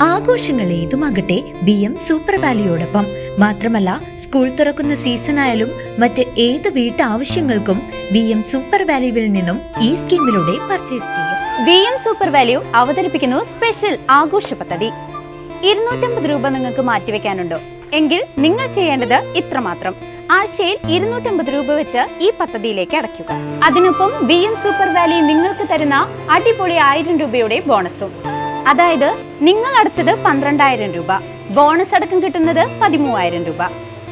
ആഘോഷങ്ങൾ ഏതുമാകട്ടെ B M super വാലിയോടൊപ്പം. മാത്രമല്ല സ്കൂൾ തുറക്കുന്ന സീസണായാലും മറ്റ് ഏത് വീട്ടാവശ്യങ്ങൾക്കും ബി എം സൂപ്പർ വാല്യുവിൽ നിന്നും ഈ സ്കീമിലൂടെ പർച്ചേസ് ചെയ്യാം. ബി എം സൂപ്പർ വാല്യൂ അവതരിപ്പിക്കുന്നു സ്പെഷ്യൽ ആഘോഷ പദ്ധതി. ഇരുന്നൂറ്റമ്പത് രൂപ നിങ്ങൾക്ക് മാറ്റിവെക്കാനുണ്ടോ? എങ്കിൽ നിങ്ങൾ ചെയ്യേണ്ടത് ഇത്ര മാത്രം ആഴ്ചയിൽ ഇരുന്നൂറ്റമ്പത് രൂപ വെച്ച് ഈ പദ്ധതിയിലേക്ക് അടയ്ക്കുക. അതിനൊപ്പം ബി എം സൂപ്പർ വാലി നിങ്ങൾക്ക് തരുന്ന അടിപൊളി ആയിരം രൂപയുടെ ബോണസും. അതായത് നിങ്ങൾ അടച്ചത് പന്ത്രണ്ടായിരം രൂപ. ബോണസ് അടക്കം കിട്ടുന്നത് പതിമൂവായിരം രൂപ.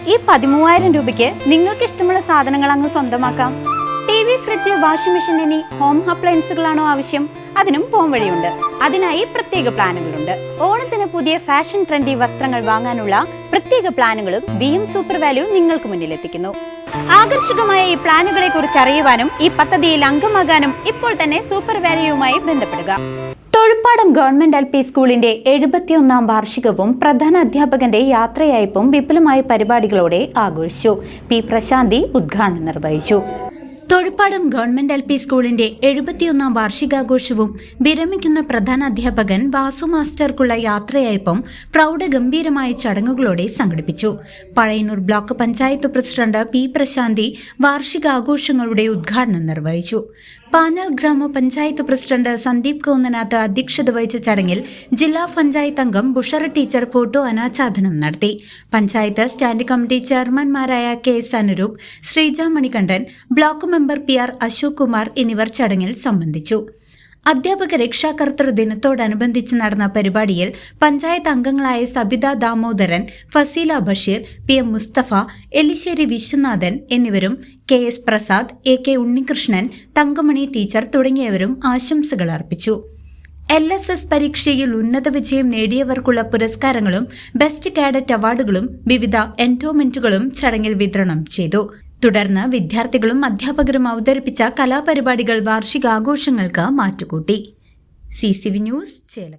ഈ പതിമൂവായിരം രൂപയ്ക്ക് നിങ്ങൾക്ക് ഇഷ്ടമുള്ള സാധനങ്ങൾ അങ്ങ് സ്വന്തമാക്കാം. T V fridge washing machine എന്നീ ഹോം അപ്ലയൻസുകളാണോ ആവശ്യം? അതിനും പോം വഴിയുണ്ട്. അതിനായി പ്രത്യേക പ്ലാനുകളുണ്ട്. ഓണത്തിന് പുതിയ ഫാഷൻ ട്രെൻഡി വസ്ത്രങ്ങൾ വാങ്ങാനുള്ള പ്രത്യേക പ്ലാനുകളും ബി എം സൂപ്പർ വാല്യൂ നിങ്ങൾക്ക് മുന്നിലെത്തിക്കുന്നു ആകർഷകമായ ഈ പ്ലാനുകളെ കുറിച്ച് അറിയുവാനും ഈ പദ്ധതിയിൽ അംഗമാകാനും ഇപ്പോൾ തന്നെ സൂപ്പർ വാല്യൂവുമായി ബന്ധപ്പെടുക. തൊഴുപ്പാടം ഗവൺമെന്റ് എൽ പി സ്കൂളിന്റെ എഴുപത്തിയൊന്നാം വാർഷികവും പ്രധാന അധ്യാപകന്റെ യാത്രയയപ്പും വിപുലമായ പരിപാടികളോടെ ആഘോഷിച്ചു. പി പ്രശാന്തി ഉദ്ഘാടനം നിർവഹിച്ചു. തൊഴുപ്പാടം ഗവൺമെന്റ് എൽ പി സ്കൂളിന്റെ എഴുപത്തിയൊന്നാം വാർഷികാഘോഷവും വിരമിക്കുന്ന പ്രധാന അധ്യാപകൻ വാസു മാസ്റ്റർക്കുള്ള യാത്രയയപ്പും പ്രൗഢഗംഭീരമായ ചടങ്ങുകളോടെ സംഘടിപ്പിച്ചു. Pazhayannur block panchayat president P Prashanthi വാർഷികാഘോഷങ്ങളുടെ ഉദ്ഘാടനം നിർവഹിച്ചു. പാഞ്ഞാൽ ഗ്രാമപഞ്ചായത്ത് പ്രസിഡന്റ് സന്ദീപ് കോന്നനാഥ് അധ്യക്ഷത വഹിച്ച ചടങ്ങിൽ ജില്ലാ പഞ്ചായത്ത് അംഗം ബുഷർ ടീച്ചർ ഫോട്ടോ അനാച്ഛാദനം നടത്തി. Panchayat stand committee ചെയർമാൻമാരായ K S Anuroop Sreeja Manikandan block member P R Ashok Kumar എന്നിവർ ചടങ്ങിൽ സംബന്ധിച്ചു. അധ്യാപക രക്ഷാകർത്തൃ ദിനത്തോടനുബന്ധിച്ച് നടന്ന പരിപാടിയിൽ പഞ്ചായത്ത് അംഗങ്ങളായ സബിത ദാമോദരൻ ഫസീല ബഷീർ പി എം മുസ്തഫ എലിശ്ശേരി വിശ്വനാഥൻ എന്നിവരും K S Prasad A K Unnikrishnan Thankamani teacher തുടങ്ങിയവരും ആശംസകൾ അർപ്പിച്ചു. എൽ എസ് എസ് പരീക്ഷയിൽ ഉന്നത വിജയം നേടിയവർക്കുള്ള പുരസ്കാരങ്ങളും ബെസ്റ്റ് കാഡറ്റ് അവാർഡുകളും വിവിധ എൻഡോമെന്റുകളും ചടങ്ങിൽ വിതരണം ചെയ്തു. തുടർന്ന് വിദ്യാർത്ഥികളും അധ്യാപകരും അവതരിപ്പിച്ച കലാപരിപാടികൾ വാർഷികാഘോഷങ്ങൾക്ക് മാറ്റുകൂട്ടി. C C V news Chelakkara.